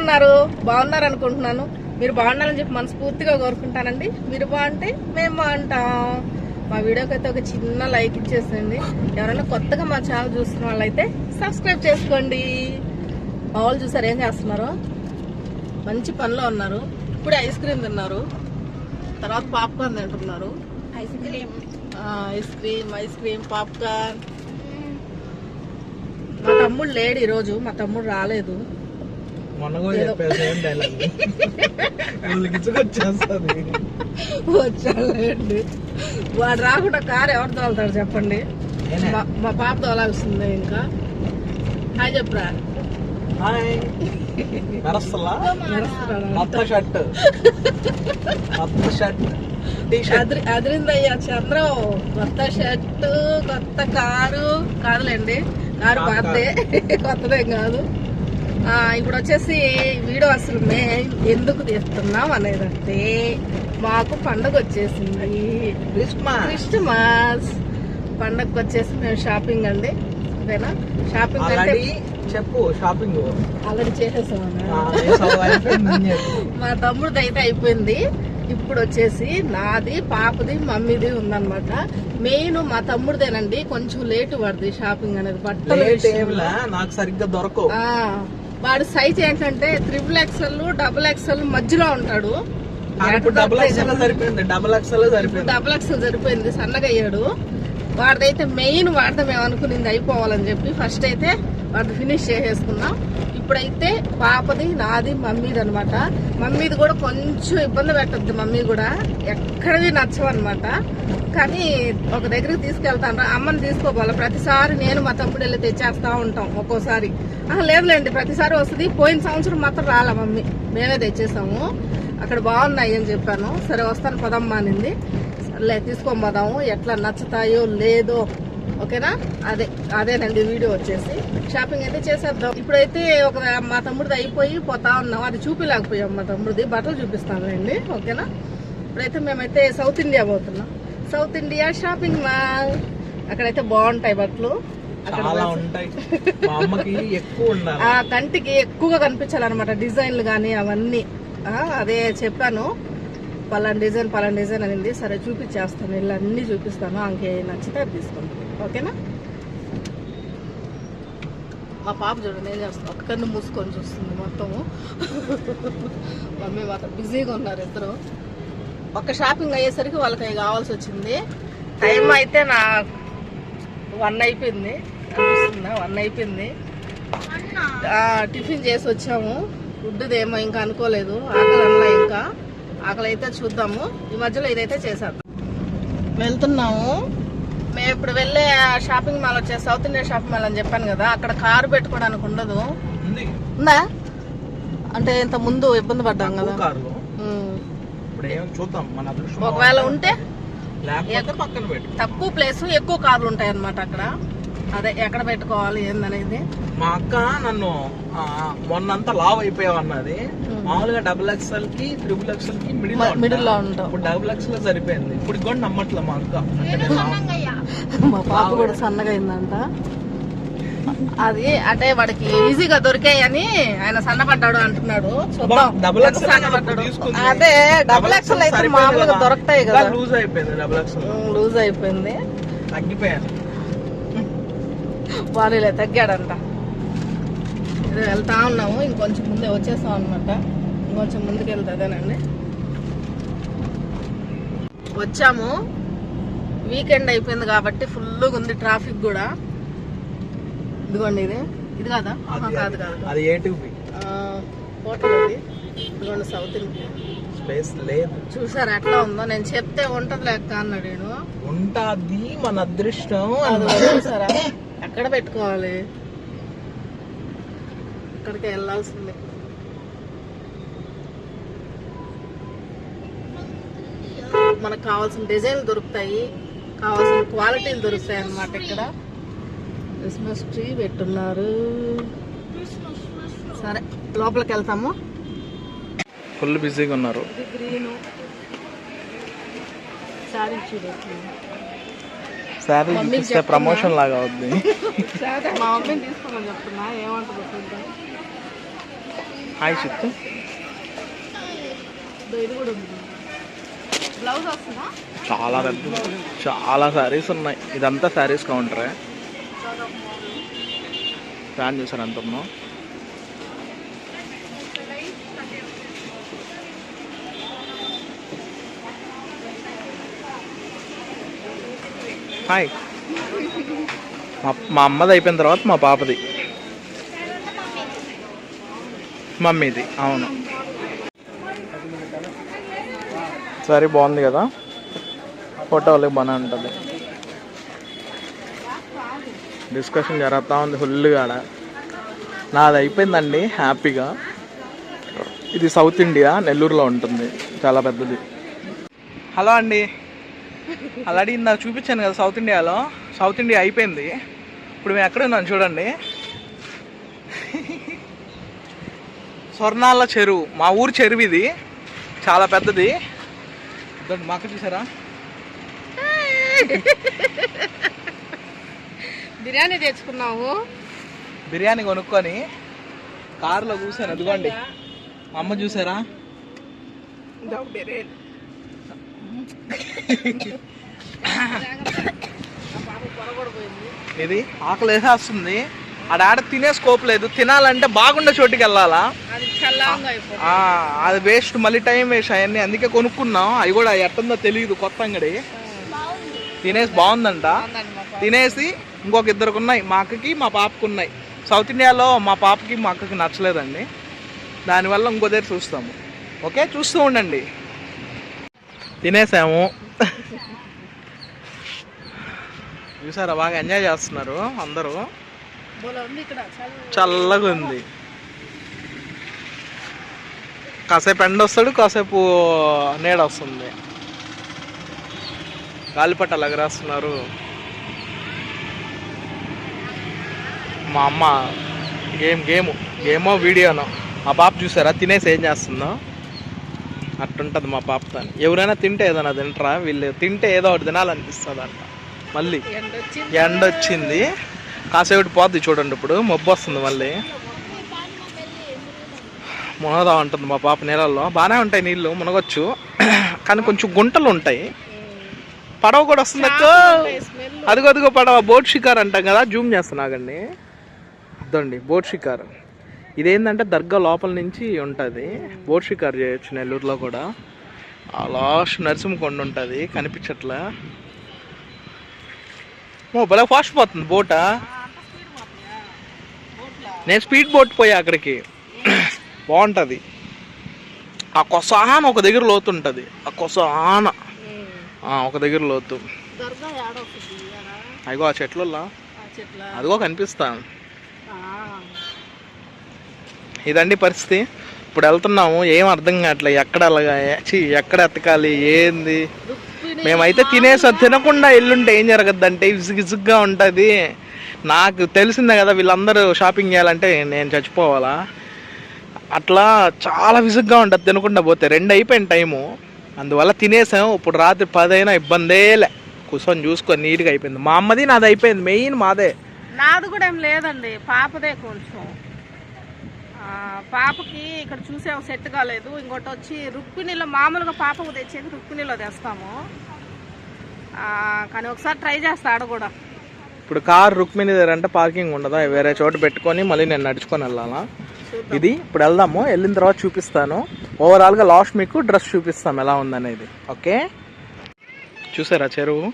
ఉన్నారు? బాగున్నారు అనుకుంటున్నాను. మీరు బాగున్నారని చెప్పి మనస్ఫూర్తిగా కోరుకుంటానండి. మీరు బాగుంటే మేము బాగుంటాం. మా వీడియోకి అయితే ఒక చిన్న లైక్ ఇచ్చేసండి ఎవరైనా కొత్తగా మా ఛానల్ చూస్తున్న వాళ్ళైతే సబ్స్క్రైబ్ చేసుకోండి. మా వాళ్ళు చూసారు ఏం చేస్తున్నారు? మంచి పనిలో ఉన్నారు. ఇప్పుడే ఐస్ క్రీమ్ తిన్నారు. తర్వాత పాప్కార్న్ తింటున్నారు. Ice cream. Ice cream ice cream popcorn. మా తమ్ముడు లేడు ఈరోజు. మా తమ్ముడు రాలేదు. డైలాగ్ వచ్చేస్తుంది వచ్చాడండి వాడు రాకుండా కారు ఎవరు తోలుతాడు చెప్పండి. మా- మా పాప తోలాల్సిందే ఇంకా. హాయ్ చెప్పరా? హాయ్. షర్ట్. అదిరిందయ్యా చంద్రం. కొత్త షర్టు కొత్త కారు. కాదులేండి. కారు పాతదే కొత్తదేం కాదు. ఇప్పుడు వచ్చేసి వీడియో అసలు మేము ఎందుకు తీస్తున్నాం అనేదంటే మాకు పండగ వచ్చేసింది. క్రిస్మస్. క్రిస్టమస్ పండగకి వచ్చేసి మేము షాపింగ్ అండి. ఓకేనా? షాపింగ్ అంటే చెప్పు షాపింగ్. ఆల్రెడీ చేసేసాము మా తమ్ముడిది అయితే అయిపోయింది. ఇప్పుడు వచ్చేసి నాది పాపది మమ్మీది ఉందన్నమాట. మెయిన్ మా తమ్ముడిదేనండి కొంచెం లేట్ పడుతుంది షాపింగ్ అనేది. బట్టల. నాకు సరిగ్గా దొరకవు. వాడు సైజ్ ఏంటంటే త్రిబుల్ ఎక్స్ఎల్ డబుల్ ఎక్స్ఎల్ మధ్యలో ఉంటాడు. డబుల్ ఎక్స్ఎల్ సరిపోయింది డబుల్ ఎక్స్ఎల్ సరిపోయింది. డబుల్ ఎక్స్ఎల్ సరిపోయింది సన్నగా అయ్యాడు. వాడిదైతే మెయిన్ వాడితే మేము అనుకునింది అయిపోవాలని చెప్పి ఫస్ట్ అయితే అది ఫినిష్ చేసేసుకున్నాం. ఇప్పుడైతే పాపది నాది మమ్మీది అనమాట మమ్మీది కూడా కొంచెం ఇబ్బంది పెట్టద్దు మమ్మీ కూడా. ఎక్కడవి నచ్చవు అనమాట కానీ ఒక దగ్గరికి తీసుకెళ్తాను అమ్మని తీసుకోవాలి ప్రతిసారి నేను మా తమ్ముడు వెళ్ళి తెచ్చేస్తా ఉంటాం ఒక్కోసారి. లేదులేండి ప్రతిసారి వస్తుంది. పోయిన సంవత్సరం మాత్రం రాలే మమ్మీ. మేమే తెచ్చేసాము. అక్కడ బాగున్నాయి అని చెప్పాను. సరే వస్తాను పదమ్మా అనింది. సర్లే తీసుకొని పోదాము. ఎట్లా నచ్చుతాయో లేదో ఓకేనా? అదే అదేనండి వీడియో వచ్చేసి. షాపింగ్ అయితే చేసేద్దాం. ఇప్పుడైతే ఒక మా తమ్ముడిది అయిపోయి పోతా ఉన్నాం. అది చూపిలేకపోయాం మా తమ్ముడిది. బట్టలు చూపిస్తానులేండి. ఓకేనా? ఇప్పుడైతే మేమైతే సౌత్ ఇండియా పోతున్నాం. సౌత్ ఇండియా షాపింగ్ మాల్ అక్కడైతే బాగుంటాయి బట్టలు. చాలా ఉంటాయి. మా అమ్మకి ఎక్కువ ఉండాలి. ఆ కంటికి ఎక్కువగా కనిపించాలన్నమాట. డిజైన్లు కానీ అవన్నీ. అదే చెప్పాను. పలాన్ డిజైన్ పలాన్ డిజైన్ అనింది. సరే చూపించేస్తాను. ఇలా అన్ని చూపిస్తాను. ఆమెకి నచ్చితే అది తీసుకోండి. ఓకేనా? మా పాప చూడండి ఏం చేస్తాను ఒక్క కన్ను మూసుకొని చూస్తుంది మొత్తము. మమ్మీ మాత్రం బిజీగా ఉన్నారు ఇద్దరు. ఒక్క షాపింగ్ అయ్యేసరికి వాళ్ళకి కావాల్సి వచ్చింది. టైం అయితే నా వన్ అయిపోయింది. అనిపిస్తుందా? వన్ అయిపోయింది. ఆ, టిఫిన్ చేసి వచ్చాము. ఫుడ్ ఏమో ఇంకా అనుకోలేదు. ఆకలి అన్నా ఇంకా. ఆకలి అయితే చూద్దాము. ఈ మధ్యలో ఇదైతే చేసేద్దాం. వెళ్తున్నాము. మేము ఇప్పుడు వెళ్ళే షాపింగ్ మాల్ వచ్చే సౌత్ ఇండియా షాపింగ్ మాల్ అని చెప్పాను కదా అక్కడ కారు పెట్టుకోవడానికి ఉండదు. ఉంది. అంటే ఇంత ముందు ఇబ్బంది పడ్డాం కదా. చూద్దాం మన ఒకవేళ ఉంటే తక్కువ ప్లేస్ ఎక్కువ కార్లు ఉంటాయి అన్నమాట అక్కడ. అదే ఎక్కడ పెట్టుకోవాలి ఏందనేది? మా అక్క నన్ను మొన్నంతా లావ్ అయిపోయావు అన్నది మామూలుగా డబుల్ ఎక్స్ఎల్కి త్రిబుల్ ఎక్స్ఎల్కి మిడిల్ మ- middle లో ఉంటాం. ఇప్పుడు డబుల్ ఎక్స్ఎల్ సరిపోయింది. ఇప్పుడు కూడా నమ్మట్లే మా అక్క. మా పాప కూడా సన్నగా అయిందంట అది అంటే వాడికి ఈజీగా దొరికాయని ఆయన సన్నపడ్డాడు అంటున్నాడు. డబుల్ అదే డబుల్ ఎక్స్ఎల్ అయితే మామూలుగా దొరుకుతాయి కదా. లూజ్ అయిపోయింది డబుల్ ఎక్స్ఎల్ లూజ్ అయిపోయింది. తగ్గిపోయాను. వాళ్ళే తగ్గాడంట. ఇది వెళ్తా ఉన్నాము. ఇంకొంచెం ముందే వచ్చేస్తాం అనమాట ఇంకొంచెం ముందుకు వెళ్తే అదేనండి వచ్చాము. వీకెండ్ అయిపోయింది కాబట్టి ఫుల్గా ఉంది ట్రాఫిక్ కూడా. ఇదిగోండి ఇది. ఇది కాదా? కాదు కాదు. అది ఆ, హోటల్ ఇది ఇదిగోండి సౌత్ ఇండియా. స్పేస్ లేదు. చూసారు ఎట్లా ఉందో? నేను చెప్తే ఉంటది లెక్క అన్నాడు నేను ఉంటాది మన అదృష్టం. అది అన్నాడు. చూసారా? ఎక్కడ పెట్టుకోవాలి? ఇక్కడికి వెళ్ళాల్సిందే. మనకు కావాల్సిన డిజైన్లు దొరుకుతాయి. కావాల్సిన క్వాలిటీలు దొరుకుతాయి అన్నమాట ఇక్కడ. క్రిస్మస్ ట్రీ పెట్టున్నారు. సరే లోపలికి వెళ్తాము. ఫుల్ బిజీగా ఉన్నారు. ఇది గ్రీన్. శారీ చూడు. శారీ చూపిస్తే. ప్రమోషన్ లాగా అవుద్ది. మా మమ్మీని తీసుకోమని చెప్తున్నా. ఏమంటుందో చూద్దాం. హాయ్ చెప్తూ ఇదో ఇది కూడా ఉంది. బ్లౌజ్ వస్తుందా? చాలా పెద్ద చాలా శారీస్ ఉన్నాయి. ఇదంతా శారీస్ కౌంటరే. ఫ్యాన్ చూసారు ఎంత హాయ్. మా మా అమ్మది అయిపోయిన తర్వాత మా పాపది. మమ్మీది అవును. సరే బాగుంది కదా? ఫోటో వాళ్ళకి బాగానే ఉంటుంది. డిస్కషన్ జరుగుతూ ఉంది ఫుల్గా నాది అయిపోయిందండి హ్యాపీగా. ఇది సౌత్ ఇండియా నెల్లూరులో ఉంటుంది చాలా పెద్దది. హలో అండి. ఆల్రెడీ నాకు చూపించాను కదా సౌత్ ఇండియాలో. సౌత్ ఇండియా అయిపోయింది. ఇప్పుడు మేము ఎక్కడ ఉన్నాం చూడండి. స్వర్ణాల చెరువు. మా ఊరు చెరువు ఇది. చాలా పెద్దది. మాకు చూసారా? బిర్యానీ తెచ్చుకున్నాము బిర్యానీ కొనుక్కొని కారులో కూర్చొని అదిగోండి అమ్మ చూసారా? బిర్యానీ. ఇది ఆకలి వేసేస్తుంది. ఆడ ఆడ తినే స్కోప్ లేదు. తినాలంటే బాగుండే చోటుకి వెళ్ళాలా? అది వేస్ట్ మళ్ళీ టైం వేస్ట్ అవన్నీ అందుకే కొనుక్కున్నాం. అవి కూడా ఎట్టుందో తెలియదు కొత్త అంగడి. తినేసి బాగుందంట. తినేసి ఇంకొక ఇద్దరికి ఉన్నాయి. మా అక్కకి మా పాపకి ఉన్నాయి. సౌత్ ఇండియాలో మా పాపకి మా అక్కకి నచ్చలేదండి. దానివల్ల ఇంకో దగ్గర చూస్తాము. ఓకే? చూస్తూ ఉండండి. తినేసాము. చూసారా బాగా ఎంజాయ్ చేస్తున్నారు అందరూ. చల్లగా ఉంది. కాసేపు ఎండ వస్తాడు కాసేపు నీడ వస్తుంది. గాలిపటాలు ఎగరేస్తున్నారు. మా అమ్మ గేమ్ గేమ్ గేమో వీడియోనో. మా పాప చూసారా తినేసి ఏం చేస్తుందో? అట్టుంటుంది మా పాపతో ఎవరైనా తింటే ఏదైనా తింటారా? వీళ్ళు తింటే ఏదో ఒకటి తినాలనిపిస్తుంది అంట మళ్ళీ ఎండ వచ్చి ఎండ వచ్చింది కాసేపు పోద్ది చూడండి ఇప్పుడు. మబ్బు వస్తుంది మళ్ళీ. మునగదా ఉంటుంది మా పాప నీళ్ళల్లో. బాగానే ఉంటాయి నీళ్ళు మునగొచ్చు. కానీ కొంచెం గుంటలు ఉంటాయి. పడవ కూడా వస్తుంది అక్క. అదిగో అదిగో పడవ. బోట్ షికార్ అంటాం కదా. జూమ్ చేస్తున్నాగండి. అదండి బోట్ షికార్. ఇదేంటంటే దర్గా లోపల నుంచి ఉంటుంది. బోట్ షికార్ చేయొచ్చు నెల్లూరులో కూడా. ఆ లాస్ట్ నరసింహకొండ ఉంటుంది కనిపించట్లే. ఓ భలే ఫాస్ట్ పోతుంది బోటా. నేను స్పీడ్ బోట్ పోయా అక్కడికి. బాగుంటుంది. ఆ కొసాన ఒక దగ్గర లోతు ఉంటుంది. ఆ కొసాన ఒక దగ్గర లోతు. అదిగో ఆ చెట్లలో ఆ చెట్ల. అదిగో కనిపిస్తాను. ఇదండి పరిస్థితి. ఇప్పుడు వెళ్తున్నాము ఏం అర్థం కావట్లే ఎక్కడ అలాగా ఎక్కడ ఎత్తకాలి ఏంది? మేమైతే తినేసాం తినకుండా ఎల్లుంటే ఏం జరగద్దంటే ఇసుగు ఇసుగ్గా ఉంటుంది. నాకు తెలిసిందే కదా వీళ్ళందరూ షాపింగ్ చేయాలంటే నేను చచ్చిపోవాలా? అట్లా చాలా విసుగ్గా ఉంటుంది తినకుండా పోతే. రెండు అయిపోయిన టైము. అందువల్ల తినేసాం ఇప్పుడు రాత్రి పదైనా ఇబ్బందేలే కూర్చొని చూసుకొని నీట్గా అయిపోయింది. మా అమ్మది నాది అయిపోయింది మెయిన్ మాదే. నాది కూడా ఏం లేదండి పాపదే కొంచెం. పాపకి ఇక్కడ చూసాము సెట్ కాలేదు. ఇంకోటి వచ్చి రుక్మిణిలో మామూలుగా పాపకు తెచ్చేది రుక్మిణిలో తెస్తాము. కానీ ఒకసారి ట్రై చేస్తా ఆడ కూడా. ఇప్పుడు కార్ రుక్మిణి దగ్గర అంటే పార్కింగ్ ఉండదా? వేరే చోట పెట్టుకొని మళ్ళీ నేను నడుచుకొని వెళ్ళాలా? ఇది ఇప్పుడు వెళ్దాము వెళ్ళిన తర్వాత చూపిస్తాను. ఓవరాల్గా లాస్ట్ మీకు డ్రెస్ చూపిస్తాం ఎలా ఉందనేది. ఓకే? చూసారా చెరువు?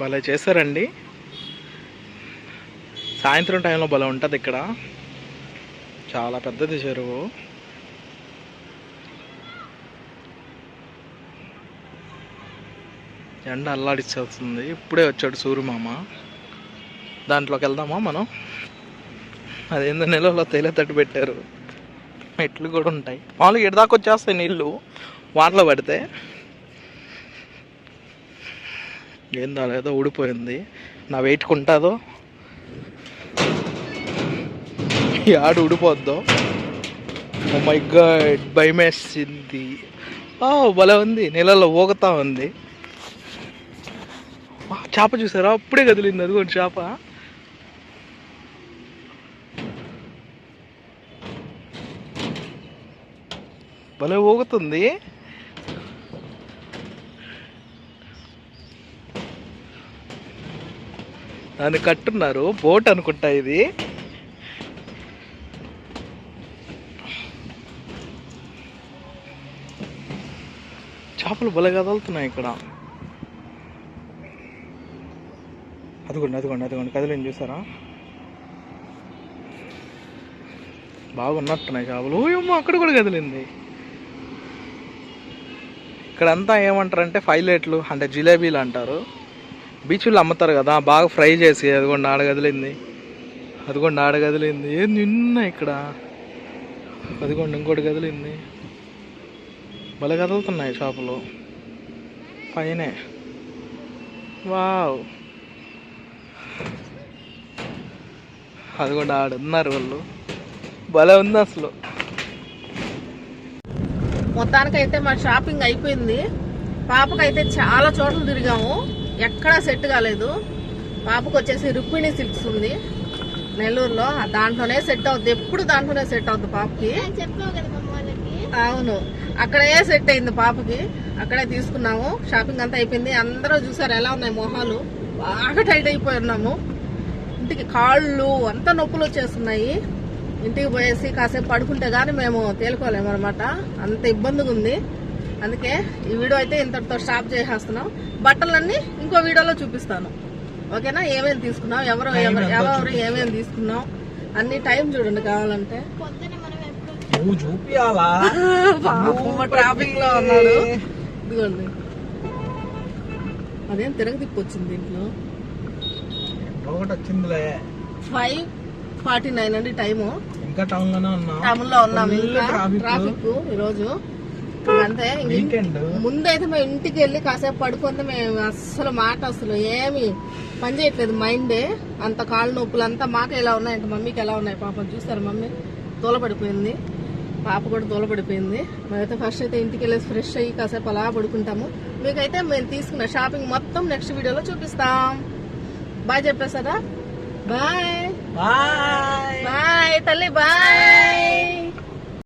భలే చేశారండి. సాయంత్రం టైంలో భలే ఉంటుంది ఇక్కడ. చాలా పెద్దది చెరువు ఎండ అల్లాడిచ్చేస్తుంది. ఇప్పుడే వచ్చాడు సూర్యమామ. దాంట్లోకి వెళ్దామా మనం? అదేందో నెలలో తేలేతట్టు పెట్టారు. మెట్లు కూడా ఉంటాయి. మామూలుగా ఇడదాకా వచ్చేస్తాయి నీళ్ళు. వానలో పడితే. ఏందో దాలేదో ఊడిపోయింది. నా వెయిట్ ఉంటుందో ఈ ఆడు ఊడిపోద్దాం? మై oh గాడ్ భయమేసింది భలే ఉంది. నీళ్ళలో ఊగుతా ఉంది. చేప చూసారా? అప్పుడే కదిలింది. అదిగోండి చేప. భలే ఊగుతుంది. దాన్ని కట్టున్నారు. బోట్ అనుకుంటా ఇది. చేపలు భలే కదులుతున్నాయి ఇక్కడ. అదిగోండి అదిగోండి అదిగోండి కదిలేం చూసారా? బాగున్నట్టున్నాయి చేపలు. ఏమో అక్కడ కూడా కదిలింది. ఇక్కడంతా ఏమంటారంటే ఫైలెట్లు అంటే జిలేబీలు అంటారు. బీచ్లో అమ్ముతారు కదా బాగా ఫ్రై చేసి అదిగోండి ఆడ కదిలింది. అదిగోండి ఆడ కదిలింది. ఏం నిన్న ఇక్కడ. అదిగోండి ఇంకోటి కదిలింది. భలే కదులుతున్నాయి చేపలు పైనే. వావ్. అదిగోండి ఆడ ఉన్నారు వాళ్ళు. భలే ఉంది అసలు. మొత్తానికైతే మా షాపింగ్ అయిపోయింది. పాపకైతే చాలా చోట్ల తిరిగాము. ఎక్కడా సెట్ కాలేదు. పాపకు వచ్చేసి రుక్మిణి సిల్క్స్ ఉంది. నెల్లూరులో. ఆ దాంట్లోనే సెట్ అవుద్ది. ఎప్పుడు దాంట్లోనే సెట్ అవుద్ది పాపకి. అవును. అక్కడే సెట్ అయింది పాపకి. అక్కడే తీసుకున్నాము. షాపింగ్ అంతా అయిపోయింది. అందరూ చూసారు ఎలా ఉన్నాయి మొహాలు. బాగా టైట్ అయిపోయి ఉన్నాము. ఇంటికి కాళ్ళు అంతా నొప్పులు వచ్చేస్తున్నాయి. ఇంటికి పోయేసి కాసేపు పడుకుంటే గానీ మేము తేలుకోలేము అనమాట అంత ఇబ్బందిగా ఉంది. అందుకే ఈ వీడియో అయితే ఇంతటితో స్టాప్ చేసేస్తున్నాం. బట్టలన్నీ ఇంకో వీడియోలో చూపిస్తాను. ఓకేనా? ఏమేమి తీసుకున్నాం ఎవరు ఎవరు ఎవరు ఏమేమి తీసుకున్నాం అన్ని టైం చూడండి కావాలంటే. నువ్వు చూపియాలా? ట్రాఫిక్లో ఉన్నాడు. ఇదిగోండి. అదేం తిరగతిప్పు వచ్చింది దీంట్లో ఒకటి వచ్చిందిలే. ఫైవ్ ఫార్టీ నైన్ అండి టైము. ఇంకా టౌన్లోనే ఉన్నాం. టౌన్లో ఉన్నాం ఇంకా. ట్రాఫిక్ ఈరోజు. అంతే ముందైతే మేము ఇంటికి వెళ్ళి కాసేపు పడుకుంటే మేము అస్సలు మాట అసలు ఏమి పని చేయట్లేదు మైండే. అంత కాళ్ళు నొప్పులు అంతా మాకు ఎలా ఉన్నాయంటే మమ్మీకి ఎలా ఉన్నాయి పాపం చూస్తారు మమ్మీ? తోలపడిపోయింది. పాప కూడా తోలపడిపోయింది మేమైతే ఫస్ట్ అయితే ఇంటికి వెళ్ళేసి ఫ్రెష్ అయ్యి కాసేపు అలా పడుకుంటాము. మీకైతే మేము తీసుకున్న షాపింగ్ మొత్తం నెక్స్ట్ వీడియోలో చూపిస్తాం. బాయ్ చెప్పేసారా బాయ్ బాయ్ బాయ్ తల్లి బాయ్